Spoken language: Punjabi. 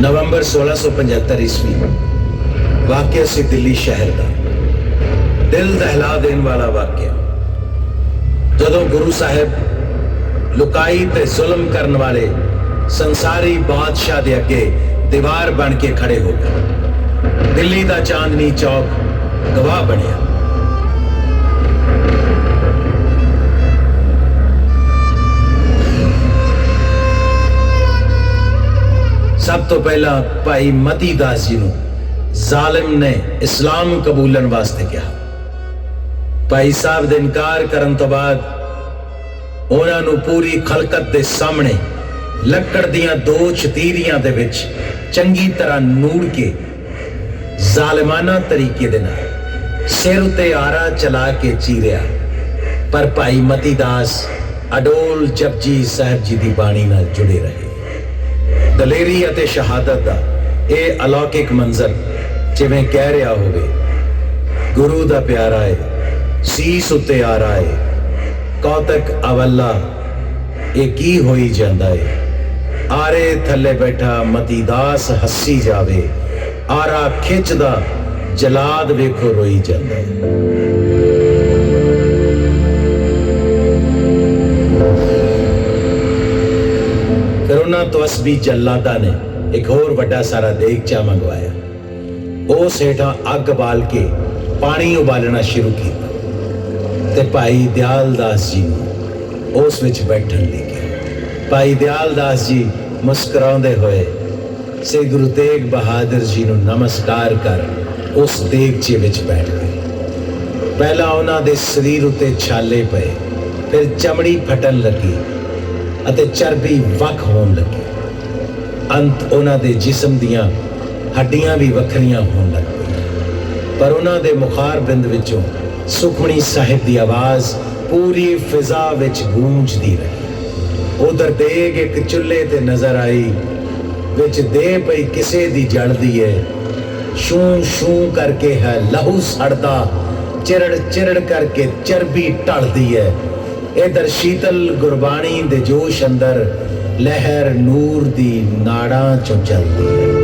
ਨਵੰਬਰ 1675 ਈਸਵੀ, ਵਾਕਿਆ ਸੀ ਦਿੱਲੀ ਸ਼ਹਿਰ ਦਾ। ਦਿਲ ਦਹਿਲਾ ਦੇਣ ਵਾਲਾ ਵਾਕਿਆ। ਜਦੋਂ ਗੁਰੂ ਸਾਹਿਬ ਲੁਕਾਈ ਤੇ ਜ਼ੁਲਮ ਕਰਨ ਵਾਲੇ ਸੰਸਾਰੀ ਬਾਦਸ਼ਾਹ ਦੇ ਅੱਗੇ ਦੀਵਾਰ ਬਣ ਕੇ ਖੜੇ ਹੋ ਗਏ। ਦਿੱਲੀ ਦਾ ਚਾਂਦਨੀ ਚੌਕ ਗਵਾਹ ਬਣਿਆ। ਸਭ ਤੋਂ ਪਹਿਲਾਂ ਭਾਈ ਮਤੀ ਦਾਸ ਜੀ ਨੂੰ ਜ਼ਾਲਿਮ ਨੇ ਇਸਲਾਮ ਕਬੂਲਣ ਵਾਸਤੇ ਕਿਹਾ। ਭਾਈ ਸਾਹਿਬ ਦੇ ਇਨਕਾਰ ਕਰਨ ਤੋਂ ਬਾਅਦ ਉਹਨਾਂ ਨੂੰ ਪੂਰੀ ਖਲਕਤ ਦੇ ਸਾਹਮਣੇ ਲੱਕੜ ਦੀਆਂ ਦੋ ਚਤੀਰੀਆਂ ਦੇ ਵਿੱਚ ਚੰਗੀ ਤਰ੍ਹਾਂ ਨੂੜ ਕੇ ਜ਼ਾਲਿਮਾਨਾ ਤਰੀਕੇ ਦੇ ਨਾਲ ਸਿਰ ਉਤੇ ਆਰਾ ਚਲਾ ਕੇ ਚੀਰਿਆ। ਪਰ ਭਾਈ ਮਤੀ ਦਾਸ ਅਡੋਲ ਜਪਜੀ ਸਾਹਿਬ ਜੀ ਦੀ ਬਾਣੀ ਨਾਲ ਜੁੜੇ ਰਹੇ। ਦਲੇਰੀ ਅਤੇ ਸ਼ਹਾਦਤ ਦਾ। ਇਹ ਅਲੌਕਿਕ ਮੰਜ਼ਰ ਜਿਵੇਂ ਕਹਿ ਰਿਹਾ ਹੋਵੇ। ਗੁਰੂ ਦਾ ਪਿਆਰਾ ਏ, ਸੀਸ ਉਤੇ ਆ ਰਹਾ ਏ। ਕੌਤਕ ਅਵੱਲਾ, ਇਹ ਕੀ ਹੋਈ ਜਾਂਦਾ ਏ? ਆਰੇ ਥੱਲੇ ਬੈਠਾ ਮਤੀ ਦਾਸ ਹੱਸੀ ਜਾਵੇ। ਆਰਾ ਖਿੱਚਦਾ, ਜਲਾਦ ਵੇਖੋ ਰੋਈ ਜਾਂਦਾ ਏ। ਉਹਨਾਂ ਤੋਂ ਅਸਬੀ ਜੱਲਾਦਾ ਨੇ ਇੱਕ ਹੋਰ ਵੱਡਾ ਸਾਰਾ ਦੇਗਚਾ ਮੰਗਵਾਇਆ। ਉਸ ਹੇਠਾਂ ਅੱਗ ਬਾਲ ਕੇ ਪਾਣੀ ਉਬਾਲਣਾ ਸ਼ੁਰੂ ਕੀਤਾ ਤੇ ਭਾਈ ਦਿਆਲ ਦਾਸ ਜੀ ਉਸ ਵਿੱਚ ਬੈਠਣ ਲਈ ਭਾਈ ਦਿਆਲ ਦਾਸ ਜੀ ਮੁਸਕਰਾਉਂਦੇ ਹੋਏ ਸੇ ਗੁਰੂ ਤੇਗ ਬਹਾਦਰ ਜੀ ਨੂੰ ਨਮਸਕਾਰ ਕਰ ਉਸ ਦੇਗਚੇ ਵਿੱਚ ਬੈਠ ਗਏ। ਪਹਿਲਾਂ ਉਹਨਾਂ ਦੇ ਸਰੀਰ ਉੱਤੇ ਛਾਲੇ ਪਏ, ਫਿਰ ਚਮੜੀ ਫਟਣ ਲੱਗੀ। ਅਤੇ ਚਰਬੀ ਵੱਖ ਹੋਣ ਲੱਗੀ। ਅੰਤ ਉਹਨਾਂ ਦੇ ਜਿਸਮ ਦੀਆਂ ਹੱਡੀਆਂ ਵੀ ਵੱਖਰੀਆਂ ਹੋਣ ਲੱਗ ਪਈਆਂ। ਪਰ ਉਹਨਾਂ ਦੇ ਮੁਖਾਰ ਬਿੰਦ ਵਿੱਚੋਂ ਸੁਖਮਣੀ ਸਾਹਿਬ ਦੀ ਆਵਾਜ਼ ਪੂਰੀ ਫਿਜ਼ਾ ਵਿੱਚ ਗੂੰਜਦੀ ਰਹੀ। ਉਧਰ ਦੇਗ ਇੱਕ ਚੁੱਲ੍ਹੇ ਤੇ ਨਜ਼ਰ ਆਈ, ਵਿੱਚ ਦੇ ਪਈ ਕਿਸੇ ਦੀ ਜਲਦੀ ਹੈ ਸ਼ੂ ਸ਼ੂ ਕਰਕੇ ਹੈ ਲਹੂ ਸੜਦਾ, ਚਿਰੜ ਚਿਰੜ ਕਰਕੇ ਚਰਬੀ ਢਲਦੀ ਹੈ ਇਧਰ ਸ਼ੀਤਲ ਗੁਰਬਾਣੀ ਦੇ ਜੋਸ਼ ਅੰਦਰ ਲਹਿਰ ਨੂਰ ਦੀ ਨਾੜਾਂ ਚੋਂ ਚੱਲਦੀ ਹੈ।